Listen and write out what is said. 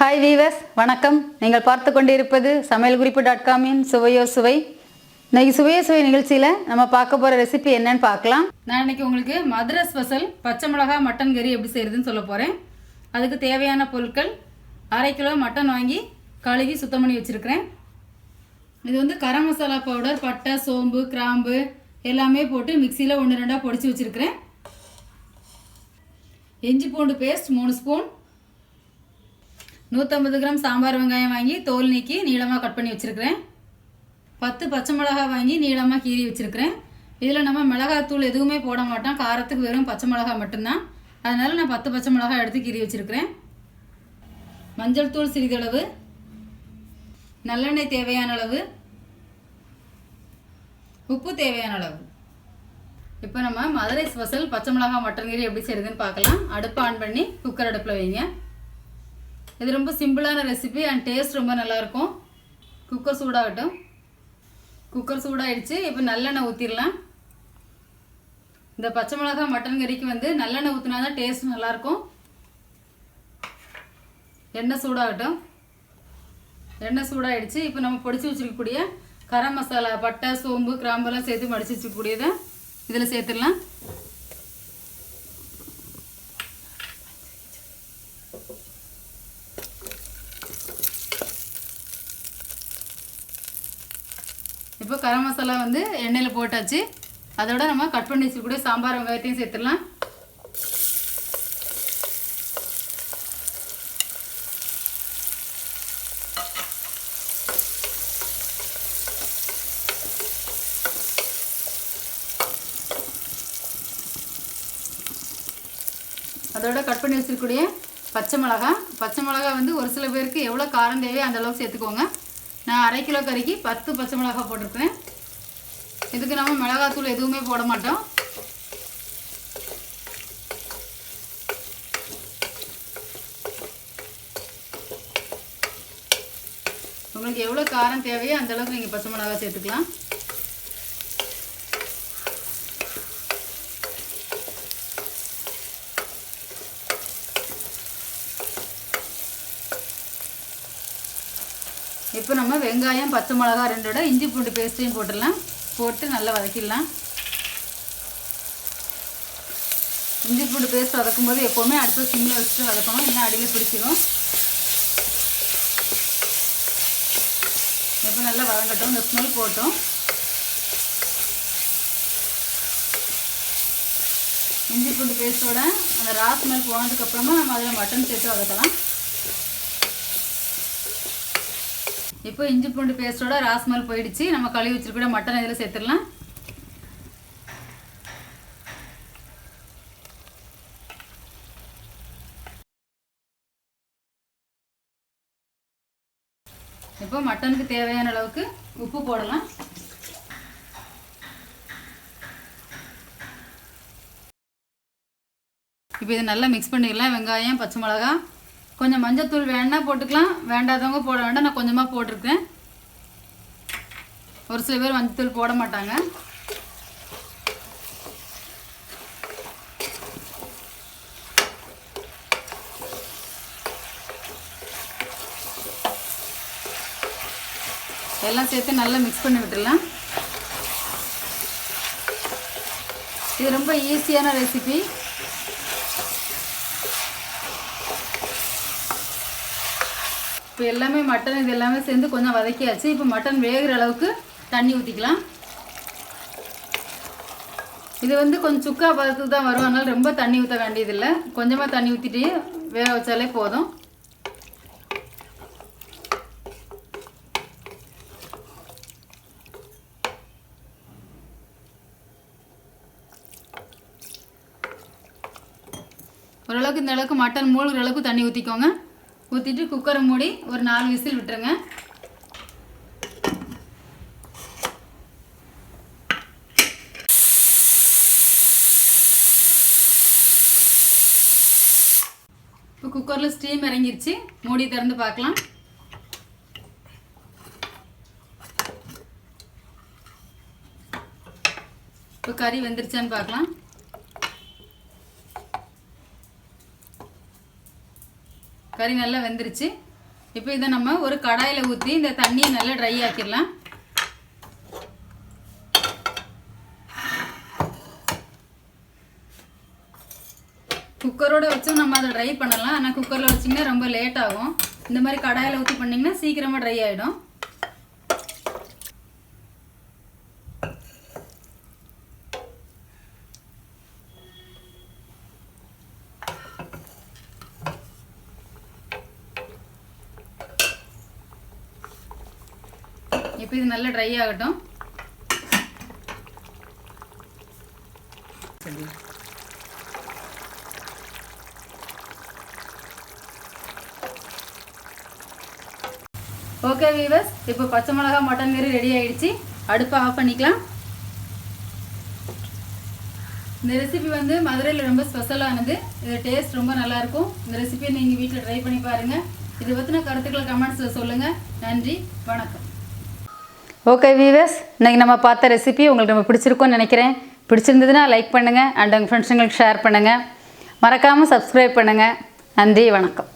Hi viewers வணக்கம். நீங்கள் பார்த்து கொண்டிருப்பது சமையல் குறிப்பு டாட் காமின் சுவையோ சுவை. இன்னைக்கு சுவையோ சுவை நிகழ்ச்சியில் நம்ம பார்க்க போகிற ரெசிபி என்னன்னு பார்க்கலாம். நான் இன்னைக்கு உங்களுக்கு மதுரை ஸ்பெஷல் பச்சை மிளகா மட்டன் கறி எப்படி செய்யறதுன்னு சொல்ல போகிறேன் அதுக்கு தேவையான பொருட்கள் அரை கிலோ மட்டன் வாங்கி கழுவி சுத்தம் பண்ணி வச்சுருக்கிறேன். இது வந்து கரம் மசாலா பவுடர் பட்டை சோம்பு கிராம்பு எல்லாமே போட்டு மிக்சியில் ஒன்று ரெண்டாக பொடிச்சு வச்சுருக்கிறேன். இஞ்சி பூண்டு பேஸ்ட் மூணு ஸ்பூன் நூற்றம்பது கிராம் சாம்பார் வெங்காயம் வாங்கி தோல் நீக்கி நீளமாக கட் பண்ணி வச்சுருக்கிறேன். பத்து பச்சை மிளகாய் வாங்கி நீளமாக கீறி வச்சுருக்கிறேன். இதில் நம்ம மிளகாத்தூள் எதுவுமே போட மாட்டோம். காரத்துக்கு வெறும் பச்சை மிளகாய் மட்டும்தான். அதனால் நான் பத்து பச்சை மிளகாய் எடுத்து கீறி வச்சுருக்கிறேன். மஞ்சள் தூள் சிறிதளவு. நல்லெண்ணெய் தேவையான அளவு. உப்பு தேவையான அளவு. இப்போ நம்ம மதுரை ஸ்பெஷல் பச்சை மிளகாய் மட்டன் கறி எப்படி செய்யுதுன்னு பார்க்கலாம். அடுப்பு ஆன் பண்ணி குக்கர் அடுப்பில் வைங்க. இது ரொம்ப சிம்பிளான ரெசிபி அண்ட் டேஸ்ட் ரொம்ப நல்லாயிருக்கும். குக்கர் சூடாகட்டும். குக்கர் சூடாகிடுச்சு இப்போ நல்லெண்ணெய் ஊற்றிடலாம் இந்த பச்சை மிளகாய் மட்டன் கறிக்கு வந்து நல்லெண்ணெய் ஊற்றினா தான் டேஸ்ட் நல்லாயிருக்கும். எண்ணெய் சூடாகட்டும். எண்ணெய் சூடாகிடுச்சு இப்போ நம்ம பொடிச்சு வச்சிருக்கக்கூடிய கரம் மசாலா பட்டை சோம்பு கிராம்பெல்லாம் சேர்த்து மடிச்சு வச்சுக்கூடியதை இதில் சேர்த்துடலாம். இப்போ கரம் மசாலா வந்து எண்ணெயில் போட்டாச்சு. அதோட நம்ம கட் பண்ணி வச்சுக்கூடிய சாம்பார் வெங்காயத்தையும் சேர்த்துடலாம். அதோட கட் பண்ணி வச்சிருக்கக்கூடிய பச்சை மிளகா பச்சை மிளகா வந்து ஒரு சில பேருக்கு எவ்வளோ காரம் தேவையோ அந்தளவுக்கு சேர்த்துக்கோங்க. நான் அரை கிலோ கறிக்கு பத்து பச்சை மிளகா போட்டிருக்கிறேன். இதுக்கு நம்ம மிளகாத்தூள் எதுவுமே போட மாட்டோம். உங்களுக்கு எவ்வளோ காரம் தேவையோ அந்தளவுக்கு நீங்கள் பச்சை மிளகா சேர்த்துக்கலாம். இப்போ நம்ம வெங்காயம் பச்சை மிளகா ரெண்டோட இஞ்சி பூண்டு பேஸ்ட்டையும் போட்டுடலாம். போட்டு நல்லா வதக்கிடலாம். இஞ்சி பூண்டு பேஸ்ட் வதக்கும் போது எப்போவுமே அடுத்த சிம்மில் வச்சுட்டு வதக்கணும். இல்லை அடியில் பிடிச்சிடும் இப்போ நல்லா வதங்கட்டும். இந்த ஸ்மெல் போட்டோம். இஞ்சி பூண்டு பேஸ்ட்டோட அந்த ரா ஸ்மெல் போனதுக்கப்புறமா நம்ம அதில் மட்டன் சேர்த்து வதக்கலாம். இப்போ இஞ்சி பூண்டு பேஸ்ட்டோட ராஸ்மல் போயிடுச்சு. நம்ம கழுவி வச்சுருக்கூட மட்டன் இதில் சேர்த்துடலாம். இப்போ மட்டனுக்கு தேவையான அளவுக்கு உப்பு போடலாம். இப்போ இதை நல்லா மிக்ஸ் பண்ணிடலாம். வெங்காயம் பச்சை மிளகா கொஞ்சம் மஞ்சத்தூள் வேணால் போட்டுக்கலாம். வேண்டாதவங்க போட வேண்டாம். நான் கொஞ்சமாக போட்டிருக்கேன். ஒரு சில பேர் மஞ்சத்தூள் போட மாட்டாங்க. எல்லாம் சேர்த்து நல்லா மிக்ஸ் பண்ணி விட்டுடலாம். இது ரொம்ப ஈஸியான ரெசிபி இப்போ எல்லாமே மட்டன் இது எல்லாமே சேர்ந்து கொஞ்சம் வதக்கியாச்சு. இப்போ மட்டன் வேகிற அளவுக்கு தண்ணி ஊற்றிக்கலாம் இது வந்து கொஞ்சம் சுக்கா பதத்துக்கு தான் வரும். அதனால் ரொம்ப தண்ணி ஊற்ற வேண்டியதில்லை. கொஞ்சமாக தண்ணி ஊற்றிட்டு வேக வச்சாலே போதும். ஓரளவுக்கு இந்த அளவுக்கு மட்டன் மூழ்கிற அளவுக்கு தண்ணி ஊற்றிக்கோங்க ஊற்றிட்டு குக்கரை மூடி ஒரு நாலு விசில் விட்டுருங்க. இப்போ குக்கரில் ஸ்டீம் இறங்கிருச்சு. மூடி திறந்து பார்க்கலாம். இப்போ கறி வெந்துருச்சான்னு பார்க்கலாம். கறி நல்லா வெந்துருச்சு. இப்போ இதை நம்ம ஒரு கடாயில் ஊற்றி இந்த தண்ணியை நல்லா ட்ரை ஆக்கிடலாம். குக்கரோட வச்சும் நம்ம அதை ட்ரை பண்ணலாம். ஆனால் குக்கரில் வச்சிங்கன்னா ரொம்ப லேட் ஆகும். இந்த மாதிரி கடாயில் ஊற்றி பண்ணிங்கன்னா சீக்கிரமாக ட்ரை ஆகிடும் இப்போ இது நல்லா ட்ரை ஆகட்டும். ஓகே வீவர்ஸ் இப்போ பச்சை மிளகா மட்டன் கறி ரெடி ஆகிடுச்சு அடுப்பை ஆஃப் பண்ணிக்கலாம். இந்த ரெசிபி வந்து மதுரையில் ரொம்ப ஸ்பெஷலானது இது டேஸ்ட் ரொம்ப நல்லாயிருக்கும். இந்த ரெசிபியை நீங்கள் வீட்டில் ட்ரை பண்ணி பாருங்கள் இதை பற்றின கருத்துக்களை கமெண்ட்ஸில் சொல்லுங்கள் நன்றி. வணக்கம். ஓகே வீவர்ஸ் இன்றைக்கி நம்ம பார்த்த ரெசிபி உங்களுக்கு நம்ம பிடிச்சிருக்கோன்னு நினைக்கிறேன். பிடிச்சிருந்ததுன்னா லைக் பண்ணுங்கள் அண்ட் உங்கள் ஃப்ரெண்ட்ஸுங்களுக்கு ஷேர் பண்ணுங்கள் மறக்காமல் சப்ஸ்கிரைப் பண்ணுங்கள் நன்றி வணக்கம்.